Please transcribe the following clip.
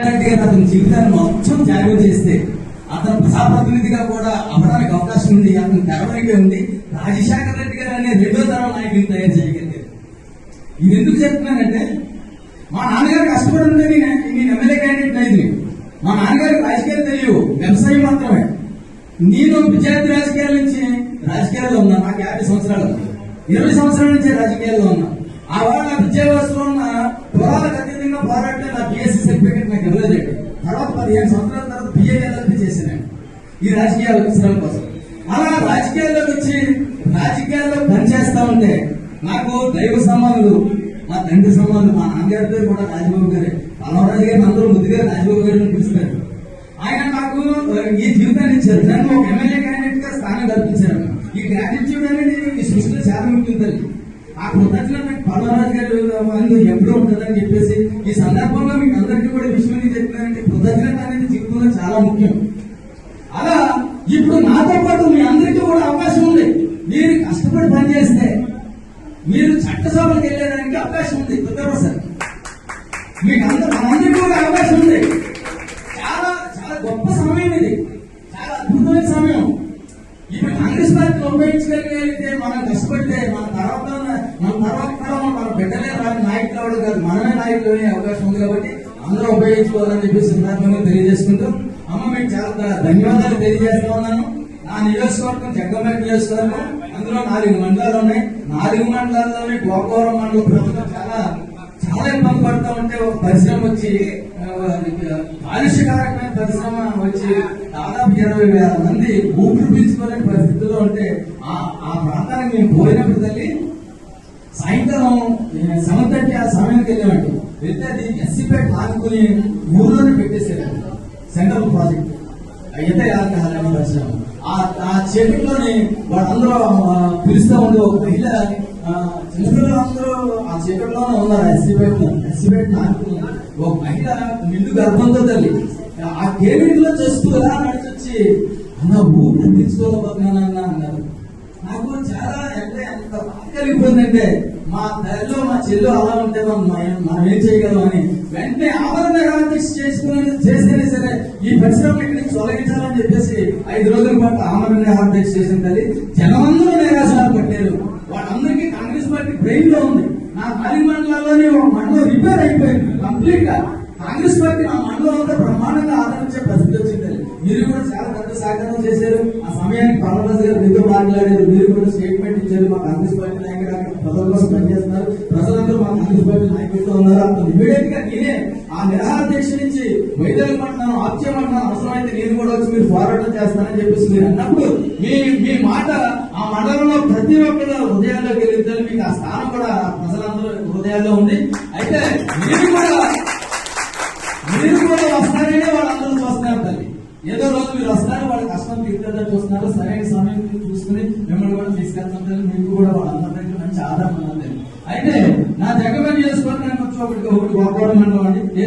అతని జీవితాన్ని మొత్తం త్యాగం చేస్తే అతను ప్రజాప్రతినిధిగా కూడా అవడానికి అవకాశం ఉంది అతను తెరవడానికి ఉంది. రాజశేఖర రెడ్డి గారు అనే రెండో తరం నాయకులు తయారు చేయగలిగారు. ఇది ఎందుకు చెప్తున్నానంటే మా నాన్నగారు కష్టపడి నేను నేను ఎమ్మెల్యే క్యాండిడేట్ అయింది మా నాన్నగారికి రాజకీయాలు తెలియవు వ్యవసాయం మాత్రమే. నేను విద్యార్థి రాజకీయాల నుంచి రాజకీయాల్లో ఉన్నా నాకు యాభై సంవత్సరాలు ఇరవై సంవత్సరాల నుంచి రాజకీయాల్లో ఉన్నా. ఆ వాళ్ళ విద్యా వ్యవస్థలో ఉన్న కులాలకు అత్యధికంగా పోరాటం సర్టిఫికేట్ నాకు ఇవ్వలేదు తర్వాత పదిహేను సంవత్సరాల తర్వాత బిఏఎల్ఎల్పి చేశాను ఈ రాజకీయ అవసరాల కోసం. అలా రాజకీయాల్లోకి వచ్చి రాజకీయాల్లో పనిచేస్తా ఉంటే నాకు దైవ సంబంధులు మా తండ్రి సంబంధులు మా నాన్నగారి పేరు కూడా రాజబాబు గారే పలవరాజు గారిని అందరూ ముద్దుగా రాజబాబు గారిని పిలుస్తారు. ఆయన నాకు ఈ జీవితాన్ని ఇచ్చారు. నన్ను ఒక ఎమ్మెల్యే క్యాండిడేట్గా స్థానం కల్పించారు. ఈ గ్రాటిట్యూడ్ అనేది ఈ సృష్టిలో చాలా ముఖ్యం ఆ కృతజ్ఞత నాకు పలవరాజు గారు ఎప్పుడూ ఉంటుందని చెప్పేసి ఈ సందర్భంగా మీకు అందరికీ కూడా విషయం చెప్పారంటే కృతజ్ఞత అనేది జీవితంలో చాలా ముఖ్యం. అలా ఇప్పుడు నాతో పాటు మీ అందరికీ కూడా అవకాశం ఉంది. మీరు కష్టపడి పనిచేస్తే మీరు చట్టసభలకు వెళ్ళేదానికి అవకాశం ఉంది. కుదరదు సార్ మీకు అంత మనందరికీ కూడా అవకాశం ఉంది. చాలా చాలా గొప్ప సమయం ఇది. చాలా అద్భుతమైన సమయం. ఇప్పుడు కాంగ్రెస్ పార్టీని ఉపయోగించగలిగితే మనం కష్టపడితే మన తర్వాత మన తర్వాత మన బిడ్డలే రాని నాయకులు అవడం కాదు మనమే నాయకులు అవకాశం ఉంది కాబట్టి అందరూ ఉపయోగించుకోవాలని చెప్పి సందర్భంగా తెలియజేసుకుంటూ అమ్మ మీకు చాలా ధన్యవాదాలు తెలియజేస్తా ఉన్నాను. నా నియోజకవర్గం జగ్గంపేట నియోజకవర్గం. అందులో నాలుగు మండలాలు ఉన్నాయి. నాలుగు మండలాల్లోనే గోకవరం మండలం ప్రజలు చాలా చాలా ఇబ్బంది పడుతూ ఉంటే ఒక పరిశ్రమ వచ్చి ఆ, కాలుష్యకారకమైన పరిశ్రమ వచ్చి దాదాపు ఇరవై వేల మంది ఊపిరి పీల్చుకోలేని పరిస్థితుల్లో ఉంటే ఆ ఆ ప్రాంతానికి మేము పోయినప్పుడు తల్లి సాయంకాలం సెవెన్ థర్టీ ఆ సమయానికి వెళ్ళామండి. వెళ్తే అది ఎస్సీపేట్ ఆనుకుని ఊర్లోనే పెట్టేశారు. Central project. అయితే ఆల్కహాల్ అనే పరిశ్రమ ఆ ఆ చీకట్లోనే వాళ్ళందరూ పిలుస్తూ ఉండే ఒక మహిళ ఆ, చిన్నపిల్లలందరూ ఆ చీకట్లోనే ఉన్నారు ఎస్సీపేట్ ఎస్సీపేట్ ఆనుకుని ఒక మహిళ నిండు గర్భంతో తల్లి. ఆ కేబిన్లో చేస్తూ ఎలా నడిచొచ్చి అన్న ఊరు పీల్చుకోలేకపోతున్నానన్న అన్నారు. నాకు చాలా అంటే ఎంత బాధ కలిగిపోయిందంటే మా తల్లిలో మా చెల్లు అలా ఉంటే మనం ఏం చేయగలం అని వెంటనే ఆవరణ నిరాదీక్ష చేసుకుని చేస్తేనే సరే ఈ పరిశ్రమ ఇక్కడ తొలగించాలని చెప్పేసి ఐదు రోజుల పాటు ఆమరణ నిరాదీక్ష చేసిన తల్లి. జనమందరూ నేరాశాలు పట్టారు. వాళ్ళందరికీ కాంగ్రెస్ పార్టీ బ్రెయిన్లో ఉంది. నా పది మండలాల్లోనే ఒక మండలం రిపేర్ అయిపోయింది కంప్లీట్గా కాంగ్రెస్ పార్టీ ఆ మండలంలో అంతా బ్రహ్మాండంగా ఆదరించే పరిస్థితి వచ్చింది. మీరు కూడా చాలా పెద్ద సహకారం చేశారు. ఆ సమయానికి పర్వరాజు గారు మీతో మాట్లాడారు. మీరు కూడా స్టేట్మెంట్ ఇచ్చారు. మా కాంగ్రెస్ పార్టీ నాయకుడు అక్కడ ప్రజల కోసం పనిచేస్తున్నారు. ప్రజలందరూ మా కాంగ్రెస్ పార్టీ నాయకులతో ఉన్నారు. అప్పుడు ఇమీడియట్గా నేనే ఆ నిరాహార దీక్ష నుంచి వైద్యమంటున్నాను ఆప్ చేయమంటున్నాను అవసరమైతే నేను కూడా వచ్చి మీరు పోరాటం చేస్తానని చెప్పేసి మీరు అన్నప్పుడు మీ మీ మాట ఆ మండలంలో ప్రతి ఒక్కరు హృదయాల్లోకి వెళ్ళిద్దారు మీకు ఆ స్థానం కూడా ప్రజలందరూ హృదయాల్లో ఉంది. అయితే మీరు కూడా వస్తారు వాళ్ళ చూస్తున్నారు సరైన సమయం చూసుకుని మిమ్మల్ని కూడా తీసుకెళ్తాం మీకు కూడా వాళ్ళందరికీ మంచి ఆధారం ఉన్నది అయితే నా జగన్ నియోజకవర్గానికి వచ్చి ఒకటి ఒకటి గొప్ప అండి.